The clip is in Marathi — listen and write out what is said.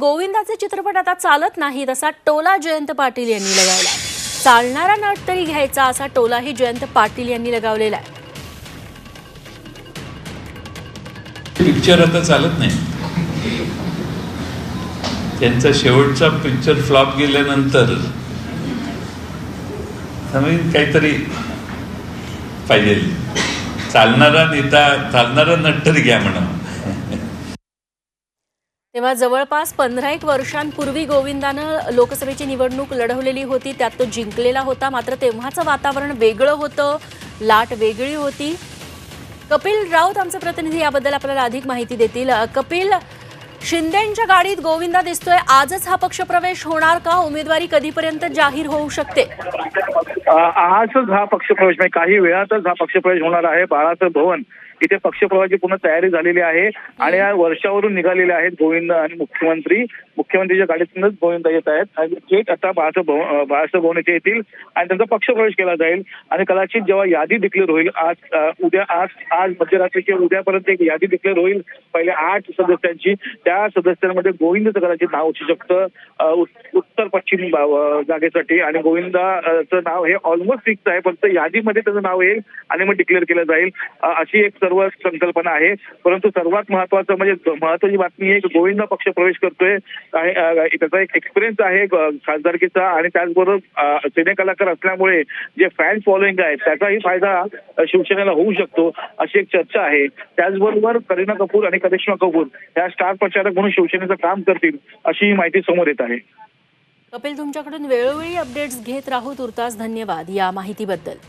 गोविंदाचे चित्रपट आता चालत नाहीत असा टोला जयंत पाटील यांनी लगावला चालणारा नट तरी घ्यायचा असा टोलाही जयंत पाटील यांनी लगावलेला आहे. पिक्चर आता चालत नाही. त्यांचा शेवटचा पिक्चर फ्लॉप गेल्यानंतर काहीतरी पाहिजे. चालणारा नेता चालणारा नट तरी घ्या म्हणा. तेव्हा जवळपास पंधरा एक वर्षांपूर्वी गोविंदानं लोकसभेची निवडणूक लढवलेली होती त्यात तो जिंकलेला होता. मात्र तेव्हाचं वातावरण वेगळं होतं लाट वेगळी होती. कपिल राऊत आमचे प्रतिनिधी याबद्दल आपल्याला अधिक माहिती देतील. कपिल शिंदेच्या गाडीत गोविंदा दिसतोय. आजच हा पक्षप्रवेश होणार का? उमेदवारी कधीपर्यंत जाहीर होऊ शकते? आजच हा पक्षप्रवेश काही वेळातच हा पक्षप्रवेश होणार आहे. बाळासाहेब भवन इथे पक्षप्रवाहाची पूर्ण तयारी झालेली आहे आणि या वर्षावरून निघालेले आहेत गोविंद आणि मुख्यमंत्री. मुख्यमंत्रीच्या गाडीतूनच गोविंद येत आहेत. आणि थेट आता बाळासाहेब भवन बाळासाहेब भवन येथे येतील आणि त्यांचा पक्षप्रवेश केला जाईल. आणि कदाचित जेव्हा यादी डिक्लेअर होईल आज उद्या आज आज मध्यरात्री किंवा उद्यापर्यंत एक यादी डिक्लेअर होईल पहिले आठ सदस्यांची. त्या सदस्यांमध्ये गोविंदचं कदाचित नाव असू शकतं. उत्तर पश्चिम जागेसाठी. आणि गोविंदाचं नाव हे ऑलमोस्ट फिक्स आहे फक्त यादीमध्ये त्याचं नाव येईल आणि मग डिक्लेअर केलं जाईल. अशी एक सर्व संकल्पना आहे. परंतु सर्वात महत्वाचं म्हणजे महत्वाची बातमी आहे की गोविंद पक्ष प्रवेश करतोय. त्याचा एक एक्सपिरियन्स आहे खासदारकीचा. आणि त्याचबरोबर अ, सिने कलाकार असल्यामुळे जे फॅन फॉलोईंग आहे त्याचाही फायदा शिवसेनेला होऊ शकतो अशी एक चर्चा आहे. त्याचबरोबर करीना कपूर आणि करिश्मा कपूर या स्टार प्रचारक म्हणून शिवसेनेचं काम करतील अशी माहिती समोर येत आहे. कपिल तुमच्याकडून वेळोवेळी अपडेट्स घेत राहू तुर्तास धन्यवाद या माहितीबद्दल.